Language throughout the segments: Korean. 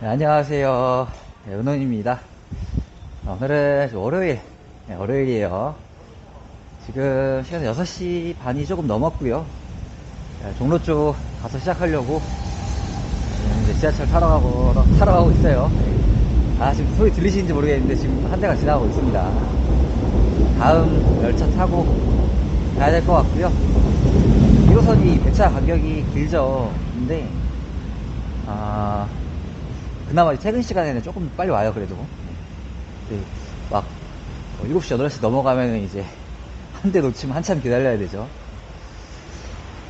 네, 안녕하세요. 네, 은원입니다. 어, 오늘은 월요일, 네, 월요일이에요. 지금 시간 6시 반이 조금 넘었고요. 네, 종로 쪽 가서 시작하려고 네, 이제 지하철 타러 가고, 타러 가고 있어요. 아, 지금 소리 들리시는지 모르겠는데 지금 한 대가 지나가고 있습니다. 다음 열차 타고 가야 될 것 같고요. 1호선이 배차 간격이 길죠. 근데, 아, 그나마 이 퇴근 시간에는 조금 빨리 와요, 그래도. 네, 막, 어, 7시, 8시 넘어가면은 이제, 한 대 놓치면 한참 기다려야 되죠.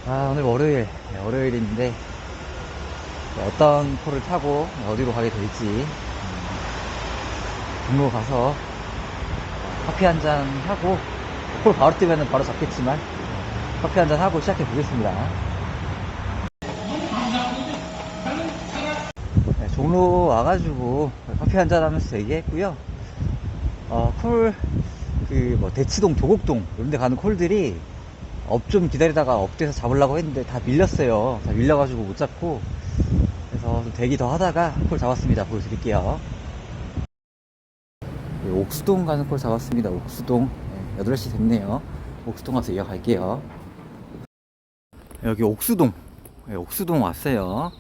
아, 오늘 월요일, 네, 월요일인데, 네, 어떤 콜을 타고 어디로 가게 될지, 음, 종로 가서 커피 한 잔 하고, 콜 바로 뜨면은 바로 잡겠지만, 커피 한 잔 하고 시작해 보겠습니다. 종로 와가지고 커피 한잔 하면서 얘기했고요. 어, 콜, 그, 뭐, 대치동, 도곡동, 이런 데 가는 콜들이 업 좀 기다리다가 업돼서 잡으려고 했는데 다 밀렸어요. 다 밀려가지고 못 잡고. 그래서 좀 대기 더 하다가 콜 잡았습니다. 보여드릴게요. 네, 옥수동 가는 콜 잡았습니다. 옥수동. 네, 8시 됐네요. 옥수동 가서 이어갈게요. 여기 옥수동. 네, 옥수동 왔어요.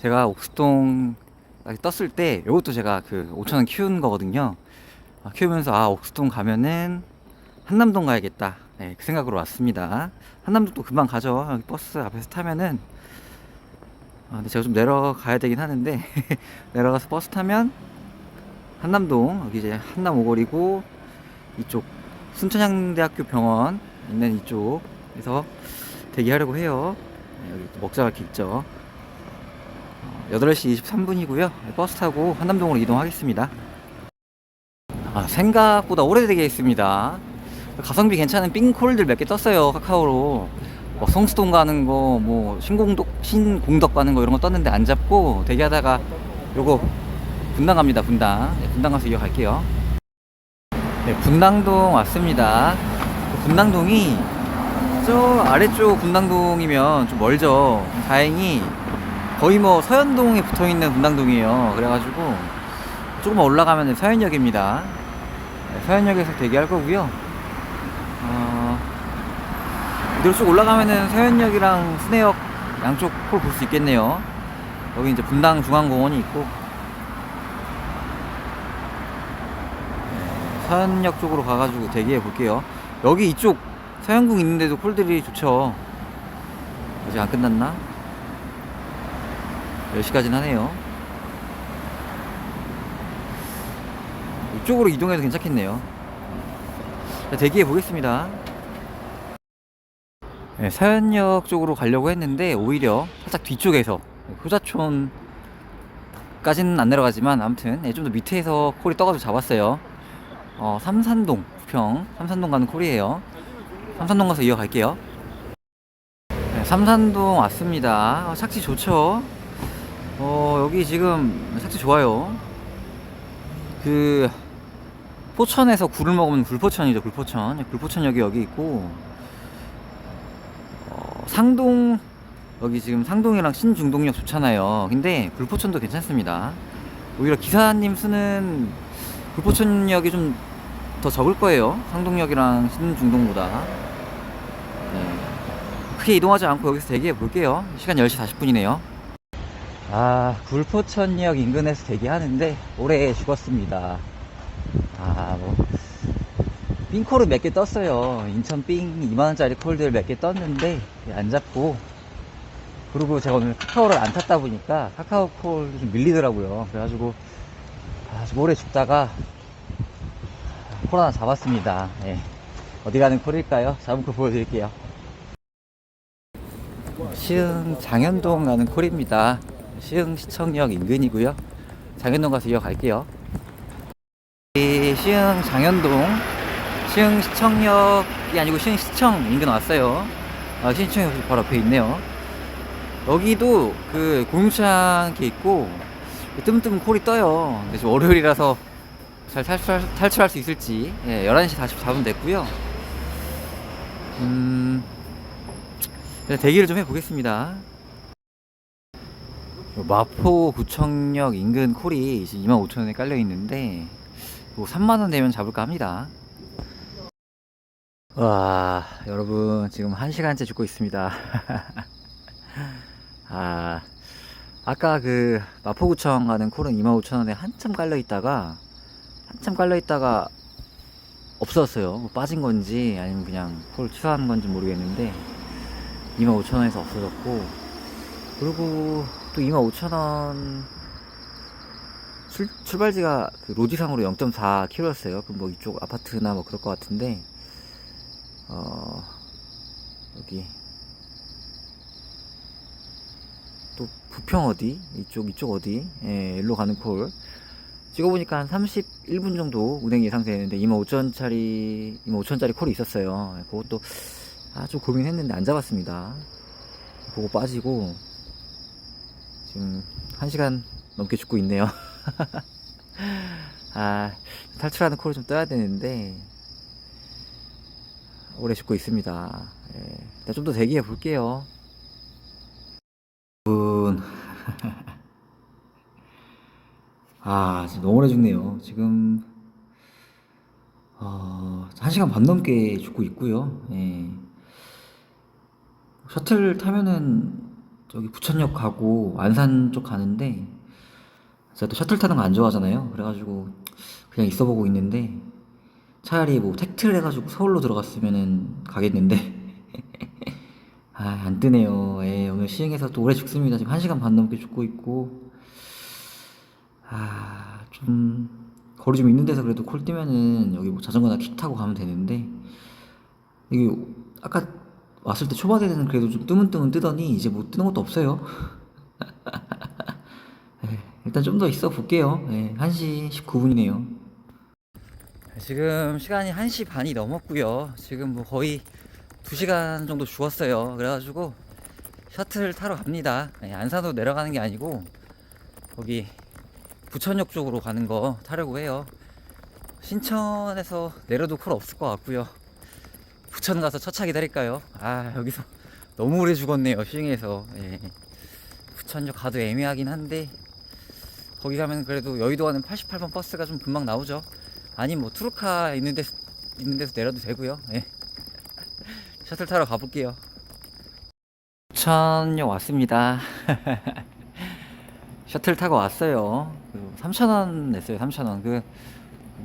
제가 옥수동 딱 떴을 때 이것도 제가 그 5천원 키운 거거든요. 아, 키우면서 아 옥수동 가면은 한남동 가야겠다. 네, 그 생각으로 왔습니다. 한남동도 금방 가죠. 버스 앞에서 타면은 아, 근데 제가 좀 내려가야 되긴 하는데 내려가서 버스 타면 한남동 여기 이제 한남 오거리고 이쪽 순천향대학교 병원 있는 이쪽에서 대기하려고 해요. 네, 여기 또 먹자갈길 있죠. 8시 23분이고요. 버스 타고 한남동으로 이동하겠습니다. 아, 생각보다 오래되게 했습니다. 가성비 괜찮은 삥콜들 몇 개 떴어요. 카카오로. 뭐 성수동 가는 거, 뭐 신공덕 신공덕 가는 거 이런 거 떴는데 안 잡고 대기하다가 요거 분당 갑니다. 분당. 네, 분당 가서 이어갈게요. 네, 분당동 왔습니다. 그 분당동이 저 아래쪽 분당동이면 좀 멀죠. 다행히 거의 뭐 서현동에 붙어 있는 분당동이에요. 그래가지고 조금만 올라가면 서현역입니다. 네, 서현역에서 대기할 거고요. 어, 이대로 쭉 올라가면은 서현역이랑 순회역 양쪽 콜볼수 있겠네요. 여기 이제 분당 중앙공원이 있고 네, 서현역 쪽으로 가가지고 대기해 볼게요. 여기 이쪽 서현궁 있는데도 콜들이 좋죠. 아직 안 끝났나? 10시까지는 하네요. 이쪽으로 이동해도 괜찮겠네요. 자, 대기해 보겠습니다. 네, 사연역 쪽으로 가려고 했는데 오히려 살짝 뒤쪽에서 효자촌까지는 안 내려가지만 아무튼 네, 좀더 밑에서 콜이 떠가지고 잡았어요. 어, 삼산동 부평 삼산동 가는 콜이에요. 삼산동 가서 이어갈게요. 네, 삼산동 왔습니다. 어, 착지 좋죠? 어, 여기 지금 착지 좋아요. 그, 포천에서 굴을 먹으면 굴포천이죠, 굴포천. 굴포천역이 여기 있고, 어, 상동, 여기 지금 상동이랑 신중동역 좋잖아요. 근데 굴포천도 괜찮습니다. 오히려 기사님 쓰는 굴포천역이 좀 더 적을 거예요. 상동역이랑 신중동보다. 네. 크게 이동하지 않고 여기서 대기해 볼게요. 시간 10시 40분이네요. 아, 굴포천역 인근에서 대기하는데 오래 죽었습니다. 아, 뭐 삥콜을 몇개 떴어요. 인천 삥 2만원짜리 콜들 몇개 떴는데 안 잡고 그리고 제가 오늘 카카오를 안 탔다 보니까 카카오 콜도 좀 밀리더라고요. 그래가지고 아, 좀 오래 죽다가 콜 하나 잡았습니다. 예. 어디 가는 콜일까요? 잡은 콜 보여드릴게요. 시흥 장현동 가는 콜입니다. 시흥 시청역 인근이고요. 장현동 가서 이어갈게요. 이 시흥 장현동 시흥 시청역이 아니고 시흥 시청 인근 왔어요. 아, 시청역 바로 앞에 있네요. 여기도 그 공유창 게 있고 뜸뜸 콜이 떠요. 근데 지금 월요일이라서 잘 탈출, 탈출할 수 있을지 예, 11시 다시 잡으면 됐고요. 음, 네, 대기를 좀 해보겠습니다. 마포 구청역 인근 콜이 25,000원에 깔려 있는데 뭐 3만 원 내면 잡을까 합니다. 와, 여러분 지금 1 시간째 죽고 있습니다. 아, 아까 그 마포구청 가는 콜은 25,000원에 한참 깔려 있다가 한참 깔려 있다가 없었어요. 뭐 빠진 건지 아니면 그냥 콜 취소한 건지 모르겠는데 25,000원에서 없어졌고 그리고 또 25,000원 출, 출발지가 그 로지상으로 0.4km였어요. 그뭐 이쪽 아파트나 뭐 그럴 것 같은데 어 여기 또 부평 어디 이쪽 이쪽 어디 예 일로 가는 콜 찍어보니까 한 31분 정도 운행 예상되는데 25,000원짜리 25,000원짜리 콜이 있었어요. 예, 그것도 아주 고민했는데 안 잡았습니다. 보고 빠지고 지금 1시간 넘게 죽고 있네요. 아, 탈출하는 콜을 좀 떠야 되는데, 오래 죽고 있습니다. 예, 일단 좀더 대기해 볼게요. 분. 아, 지금 너무 오래 죽네요. 지금, 어, 1시간 반 넘게 죽고 있고요. 예. 셔틀 타면은 저기 부천역 가고 안산 쪽 가는데 제가 또 셔틀 타는 거 안 좋아하잖아요. 그래가지고 그냥 있어보고 있는데 차라리 뭐 택트를 해가지고 서울로 들어갔으면은 가겠는데 아 안 뜨네요. 예, 오늘 시흥에서 또 오래 죽습니다. 지금 1 시간 반 넘게 죽고 있고 아 좀 거리 좀 있는 데서 그래도 콜 뛰면은 여기 뭐 자전거나 킥 타고 가면 되는데 이게 아까 왔을 때 초반에는 그래도 좀 뜨문뜨문 뜨더니 이제 뭐 뜨는 것도 없어요. 예, 일단 좀 더 있어 볼게요. 예, 1시 19분이네요. 지금 시간이 1시 반이 넘었고요. 지금 뭐 거의 2시간 정도 죽었어요. 그래가지고 셔틀 타러 갑니다. 예, 안산으로 내려가는 게 아니고 거기 부천역 쪽으로 가는 거 타려고 해요. 신천에서 내려도 콜 없을 것 같고요. 부천 가서 첫차 기다릴까요? 아 여기서 너무 오래 죽었네요 시흥에서. 예. 부천역 가도 애매하긴 한데 거기 가면 그래도 여의도 가는 88번 버스가 좀 금방 나오죠. 아니 뭐 투르카 있는 데서 있는 데서 내려도 되고요. 예. 셔틀 타러 가볼게요. 부천역 왔습니다. 셔틀 타고 왔어요. 그 3,000원 냈어요 3,000원. 그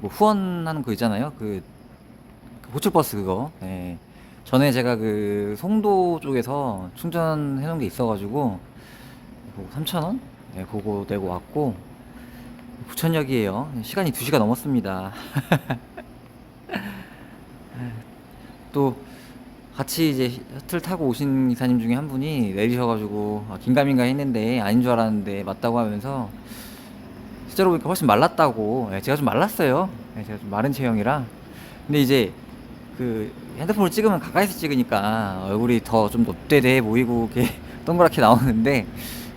뭐 후원하는 거 있잖아요. 그 호출버스 그거. 예. 전에 제가 그 송도 쪽에서 충전해 놓은 게 있어가지고 그거 3,000원? 예, 그거 내고 왔고 부천역이에요. 시간이 2시가 넘었습니다. 또 같이 이제 셔틀 타고 오신 기사님 중에 한 분이 내리셔가지고 아, 긴가민가 했는데 아닌 줄 알았는데 맞다고 하면서 실제로 보니까 훨씬 말랐다고 예, 제가 좀 말랐어요 예, 제가 좀 마른 체형이라 근데 이제 그 핸드폰을 찍으면 가까이서 찍으니까 얼굴이 더 좀 높대대 보이고 이렇게 동그랗게 나오는데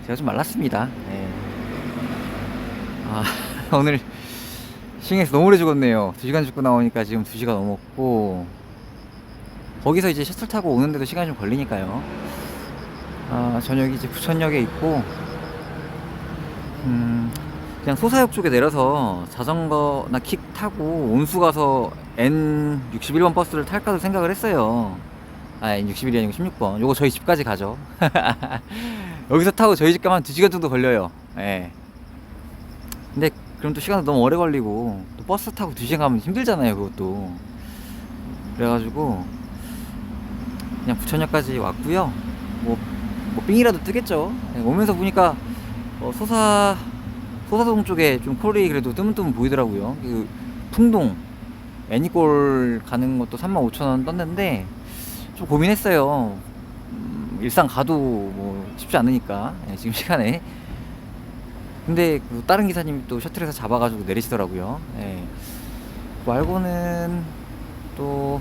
제가 좀 말랐습니다. 예. 아 오늘 시흥에서 너무 오래 죽었네요. 2시간 죽고 나오니까 지금 2시가 넘었고 거기서 이제 셔틀 타고 오는데도 시간이 좀 걸리니까요. 아 저녁이 이제 부천역에 있고 음 그냥 소사역 쪽에 내려서 자전거나 킥 타고 온수 가서 N61번 버스를 탈까도 생각을 했어요. 아, N61이 아니고 16번. 요거 저희 집까지 가죠. 여기서 타고 저희 집 가면 2시간 정도 걸려요. 예. 근데 그럼 또 시간도 너무 오래 걸리고 또 버스 타고 2시간 가면 힘들잖아요, 그것도. 그래가지고 그냥 부천역까지 왔고요. 뭐, 뭐 삥이라도 뜨겠죠. 예, 오면서 보니까 어, 소사 소사동 쪽에 좀 콜이 그래도 뜨문뜨문 보이더라고요. 그 풍동 애니골 가는 것도 35,000원 떴는데 좀 고민했어요. 음, 일산 가도 뭐 쉽지 않으니까 예, 지금 시간에. 근데 그 다른 기사님이 또 셔틀에서 잡아가지고 내리시더라고요. 예. 그 말고는 또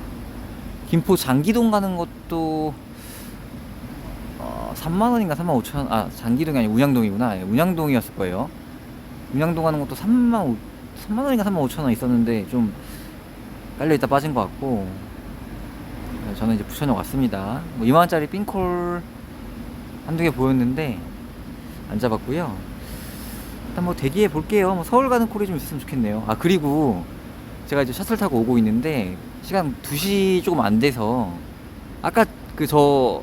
김포 장기동 가는 것도 어, 3만 원인가 3만 5천 원. 아 장기동이 아니고 운양동이구나. 예, 운양동이었을 거예요. 운양동 가는 것도 3만 5, 3만 원인가 3만 5천 원 있었는데 좀 깔려 있다 빠진 것 같고 네, 저는 이제 부천역 왔습니다. 뭐 2만 원짜리 冰콜 한두 개 보였는데 안 잡았고요. 일단 뭐 대기해 볼게요. 뭐 서울 가는 콜이 좀 있었으면 좋겠네요. 아 그리고 제가 이제 셔틀 타고 오고 있는데 시간 2시 조금 안 돼서 아까 그 저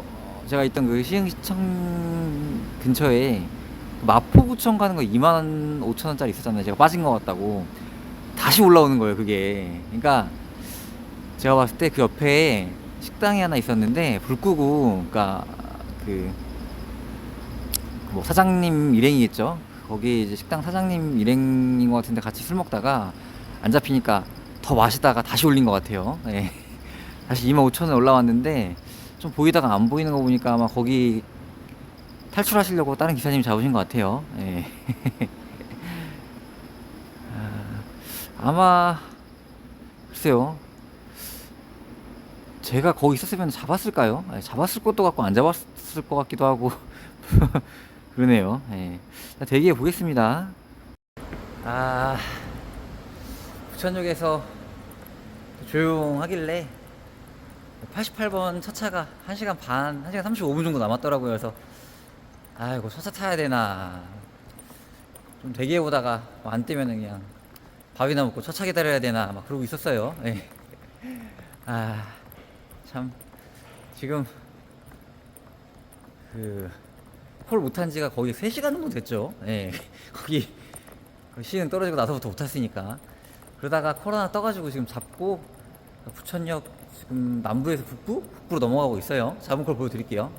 제가 있던 그 시흥시청 근처에 그 마포구청 가는 거 2만 5천 원짜리 있었잖아요. 제가 빠진 것 같다고 다시 올라오는 거예요. 그게. 그러니까 제가 봤을 때 그 옆에 식당이 하나 있었는데 불 끄고 그러니까 그 뭐 사장님 일행이겠죠. 거기 이제 식당 사장님 일행인 것 같은데 같이 술 먹다가 안 잡히니까 더 마시다가 다시 올린 것 같아요. 예. 다시 25,000원 올라왔는데 좀 보이다가 안 보이는 거 보니까 아마 거기 탈출하시려고 다른 기사님이 잡으신 것 같아요. 예. 아, 아마 글쎄요. 제가 거기 있었으면 잡았을까요? 아니, 잡았을 것도 같고 안 잡았을 것 같기도 하고 그러네요. 예. 자, 대기해 보겠습니다. 아 부천역에서 조용하길래 88번 차차가 1시간 반, 1시간 35분 정도 남았더라고요. 그래서 아이고 차차 타야 되나 좀 대기해 보다가 뭐안 뜨면은 그냥 밥이나 먹고 차차 기다려야 되나 막 그러고 있었어요. 예. 아, 참, 지금, 그, 콜 못한 지가 거의 3시간 정도 됐죠. 예. 거기, 그 시흥 떨어지고 나서부터 못 탔으니까. 그러다가 코로나 떠가지고 지금 잡고, 부천역 지금 남부에서 북부? 북부로 넘어가고 있어요. 잡은 콜 보여드릴게요.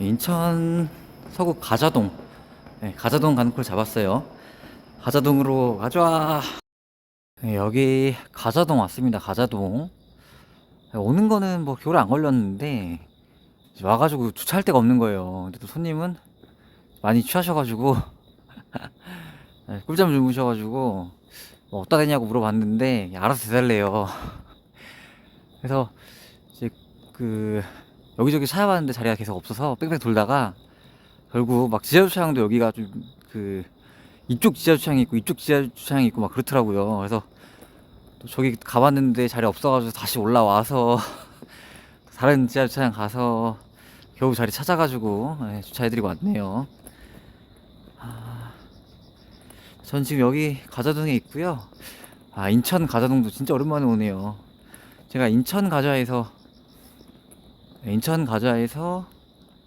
예, 인천 서구 가자동. 예, 가자동 가는 콜 잡았어요. 가자동으로 가져와. 네, 여기 가자동 왔습니다. 가자동. 오는 거는 뭐 겨울에 안 걸렸는데 와가지고 주차할 데가 없는 거예요. 근데 또 손님은 많이 취하셔가지고 네, 꿀잠 주무셔가지고 뭐 어디다 대냐고 물어봤는데 알아서 대달래요. 그래서 이제 그 여기저기 찾아봤는데 자리가 계속 없어서 뺑뺑 돌다가 결국 막 지하 주차장도 여기가 좀 그 이쪽 지하 주차장이 있고 이쪽 지하 주차장이 있고 막 그렇더라고요. 그래서 또 저기 가봤는데 자리 없어가지고 다시 올라와서 다른 지하 주차장 가서 겨우 자리 찾아가지고 예, 주차해드리고 왔네요. 아, 전 지금 여기 가자동에 있고요. 아 인천 가자동도 진짜 오랜만에 오네요. 제가 인천 가자에서 예, 인천 가자에서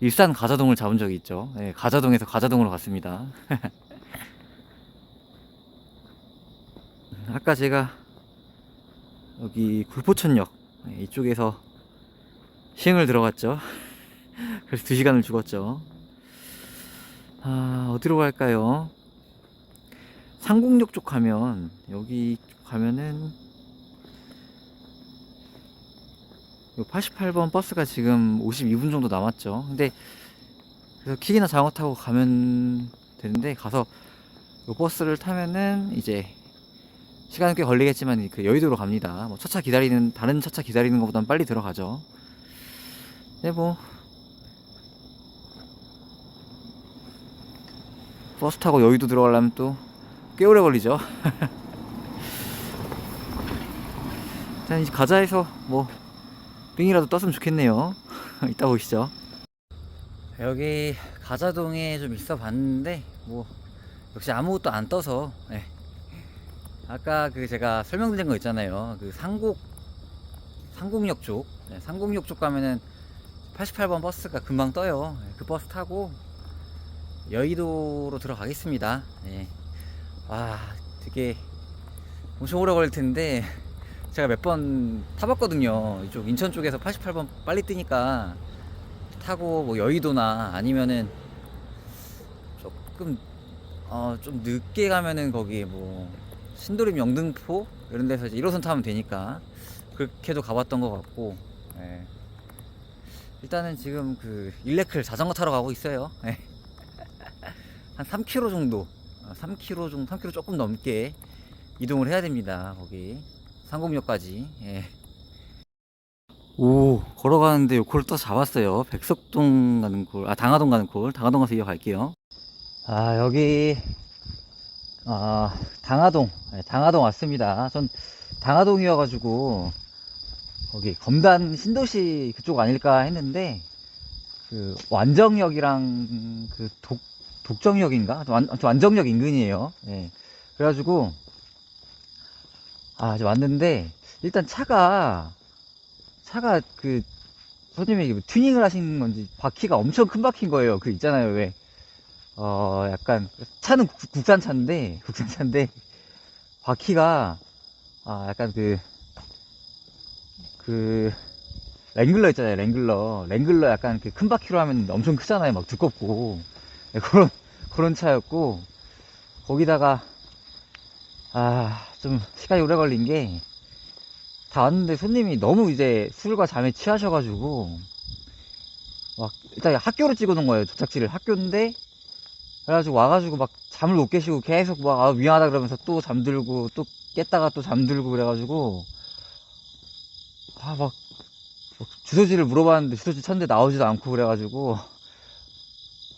일산 가자동을 잡은 적이 있죠. 예, 가자동에서 가자동으로 갔습니다. 아까 제가 여기 굴포천역 네, 이쪽에서 시흥을 들어갔죠. 그래서 2시간을 죽었죠. 아, 어디로 갈까요? 상공역 쪽 가면 여기 가면은 88번 버스가 지금 52분 정도 남았죠. 근데 그래서 킥이나 자전거 타고 가면 되는데 가서 이 버스를 타면은 이제 시간은 꽤 걸리겠지만 그 여의도로 갑니다. 뭐 차차 기다리는 다른 차차 기다리는 것보단 빨리 들어가죠. 근데 뭐 버스 타고 여의도 들어가려면 또 꽤 오래 걸리죠. 일단 이제 가자에서 뭐 빙이라도 떴으면 좋겠네요. 이따 보시죠. 여기 가자동에 좀 있어 봤는데 뭐 역시 아무것도 안 떠서 예. 아까 그 제가 설명드린 거 있잖아요. 그 상곡 상곡역 쪽, 네, 상곡역 쪽 가면은 88번 버스가 금방 떠요. 네, 그 버스 타고 여의도로 들어가겠습니다. 네. 와, 되게 엄청 오래 걸릴 텐데 제가 몇 번 타봤거든요. 이쪽 인천 쪽에서 88번 빨리 뜨니까 타고 뭐 여의도나 아니면은 조금 어 좀 늦게 가면은 거기 뭐 신도림 영등포 이런 데서 이제 1호선 타면 되니까 그렇게도 가봤던 것 같고 예. 일단은 지금 그 일레클 자전거 타러 가고 있어요 예. 한 3km 정도 어, 3km 정도 3km 조금 넘게 이동을 해야 됩니다 거기 상공역까지 예. 오 걸어가는데 요콜 또 잡았어요 백석동 가는 콜아 당하동 가는 콜 당하동 가서 이어갈게요 아 여기 아, 당하동, 네, 당하동 왔습니다. 전 당하동이어가지고, 거기 검단 신도시 그쪽 아닐까 했는데, 그 완정역이랑 그 독, 독정역인가? 완, 완정역 인근이에요. 예. 그래가지고, 아, 이제 왔는데, 일단 차가, 차가 그, 손님이 그 튜닝을 하신 건지, 바퀴가 엄청 큰 바퀴인 거예요. 그 있잖아요, 왜. 어, 약간, 차는 국- 국산 차인데, 국산 차인데, 바퀴가, 아, 약간 그, 그, 랭글러 있잖아요, 랭글러. 랭글러 약간 그 큰 바퀴로 하면 엄청 크잖아요, 막 두껍고. 네, 그런, 그런 차였고, 거기다가, 아, 좀 시간이 오래 걸린 게, 다 왔는데 손님이 너무 이제 술과 잠에 취하셔가지고, 막, 일단 학교로 찍어 놓은 거예요, 도착지를. 학교인데, 그래가지고 와가지고 막 잠을 못 깨시고 계속 막, 아, 미안하다 그러면서 또 잠들고, 또 깼다가 또 잠들고 그래가지고, 아, 막, 막 주소지를 물어봤는데 주소지 찾는데 나오지도 않고 그래가지고,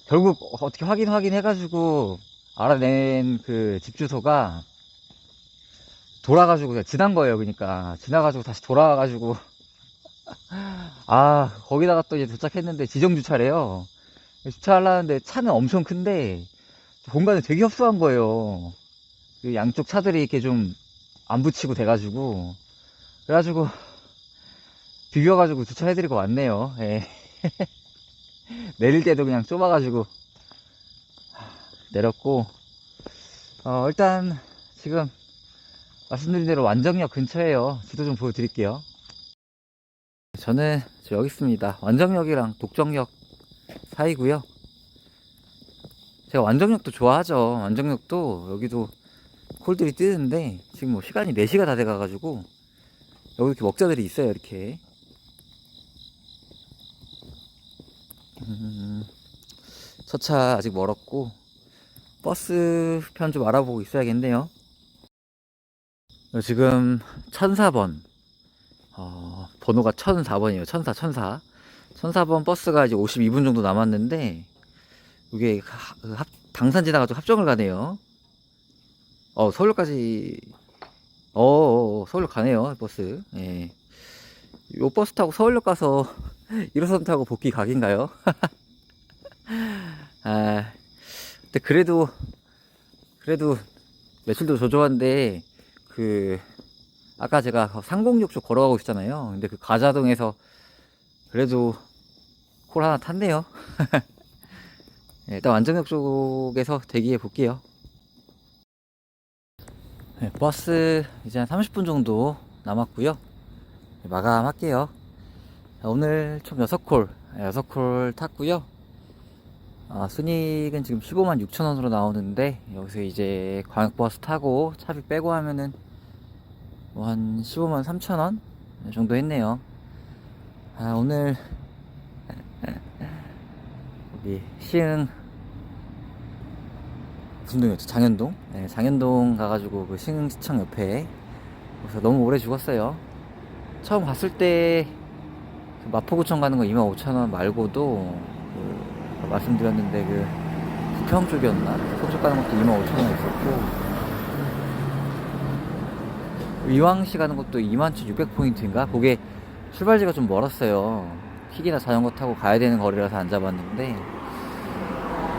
결국 어떻게 확인 확인 해가지고 알아낸 그 집 주소가 돌아가지고 그냥 지난 거예요. 그러니까 지나가지고 다시 돌아와가지고 아 거기다가 또 이제 도착했는데 지정 주차래요. 주차 하려는데 차는 엄청 큰데 공간이 되게 협소한 거예요. 그 양쪽 차들이 이렇게 좀 안 붙이고 돼가지고 그래가지고 비벼가지고 주차해드리고 왔네요. 예. 내릴 때도 그냥 좁아가지고 내렸고 어, 일단 지금 말씀드린 대로 완정역 근처에요 지도 좀 보여드릴게요 저는 저 여기 있습니다 완정역이랑 독정역 사이고요 제가 완정역도 좋아하죠 완정역도 여기도 콜들이 뜨는데 지금 뭐 시간이 4시가 다 돼가가지고 여기 이렇게 먹자들이 있어요 이렇게 음, 첫차 아직 멀었고 버스 편 좀 알아보고 있어야겠네요. 지금 1004번 어, 번호가 1004번이에요. 1004, 1004. 1004번 버스가 이제 52분 정도 남았는데 이게 하- 그 합- 당산 지나 가지고 합정을 가네요. 어 서울까지 어, 어, 어, 서울 가네요 버스. 예. 요 버스 타고 서울역 가서 1호선 타고 복귀 각인가요? 아, 근데 그래도, 그래도 매출도 조조한데, 그, 아까 제가 상공역 쪽 걸어가고 있잖아요. 근데 그 가자동에서 그래도 콜 하나 탔네요. 네, 일단 완정역 쪽에서 대기해 볼게요. 네, 버스 이제 한 30분 정도 남았고요. 네, 마감할게요. 자, 오늘 총 6콜, 6콜 탔고요. 아, 순익은 지금 15만 6천 원으로 나오는데 여기서 이제 광역버스 타고 차비 빼고 하면은 뭐 한 15만 3천 원 정도 했네요. 아, 오늘 여기 시흥 무슨 동이었죠? 장현동? 네, 장현동 가가지고 그 시흥시청 옆에 그래서 너무 오래 죽었어요. 처음 갔을 때 그 마포구청 가는 거 25,000원 말고도 그 말씀드렸는데 그 부평 쪽이었나? 부평 쪽 가는 것도 25,000원 있었고 이왕시 가는 것도 21,600포인트인가? 그게 출발지가 좀 멀었어요. 킥이나 자전거 타고 가야 되는 거리라서 안 잡았는데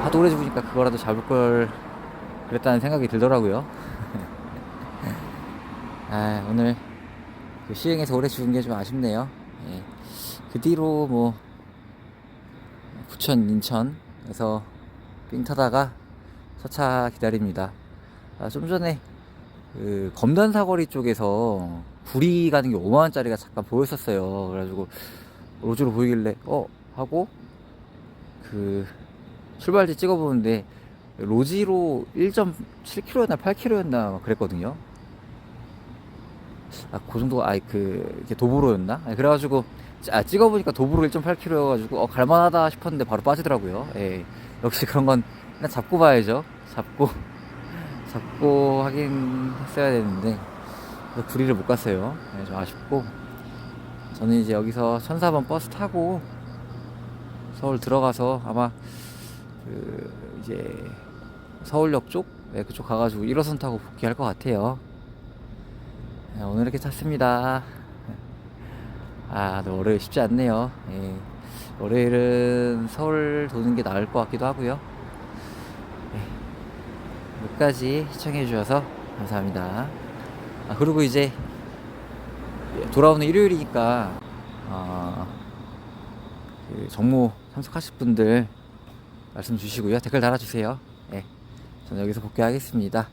하도 오래 죽으니까 그거라도 잡을 걸 그랬다는 생각이 들더라고요. 아, 오늘 그 시흥에서 오래 죽은 게 좀 아쉽네요. 예. 그 뒤로 뭐 부천, 인천에서 삥 타다가 서차 기다립니다. 아, 좀 전에 그 검단 사거리 쪽에서 불이 가는 게 5만 원짜리가 잠깐 보였었어요. 그래가지고 로즈로 보이길래 어 하고 그 출발지 찍어보는데 로지로 1.7km였나 8km였나 그랬거든요. 아, 그 정도, 아이, 그, 이게 도보로였나? 아니, 그래가지고, 아, 찍어보니까 도보로 1.8km여가지고, 어, 갈만하다 싶었는데 바로 빠지더라고요. 예. 역시 그런 건 그냥 잡고 봐야죠. 잡고, 잡고 하긴 했어야 되는데, 구리를 못 갔어요. 예, 좀 아쉽고. 저는 이제 여기서 1004번 버스 타고 서울 들어가서 아마, 그, 이제, 서울역 쪽? 네, 그쪽 가가지고 1호선 타고 복귀할 것 같아요. 네, 오늘 이렇게 탔습니다. 아, 너 월요일 쉽지 않네요. 예. 월요일은 서울 도는 게 나을 것 같기도 하고요. 네. 끝까지 시청해 주셔서 감사합니다. 아, 그리고 이제 돌아오는 일요일이니까 어, 그 정모 참석하실 분들 말씀 주시고요. 댓글 달아주세요. 네. 저는 여기서 복귀하겠습니다.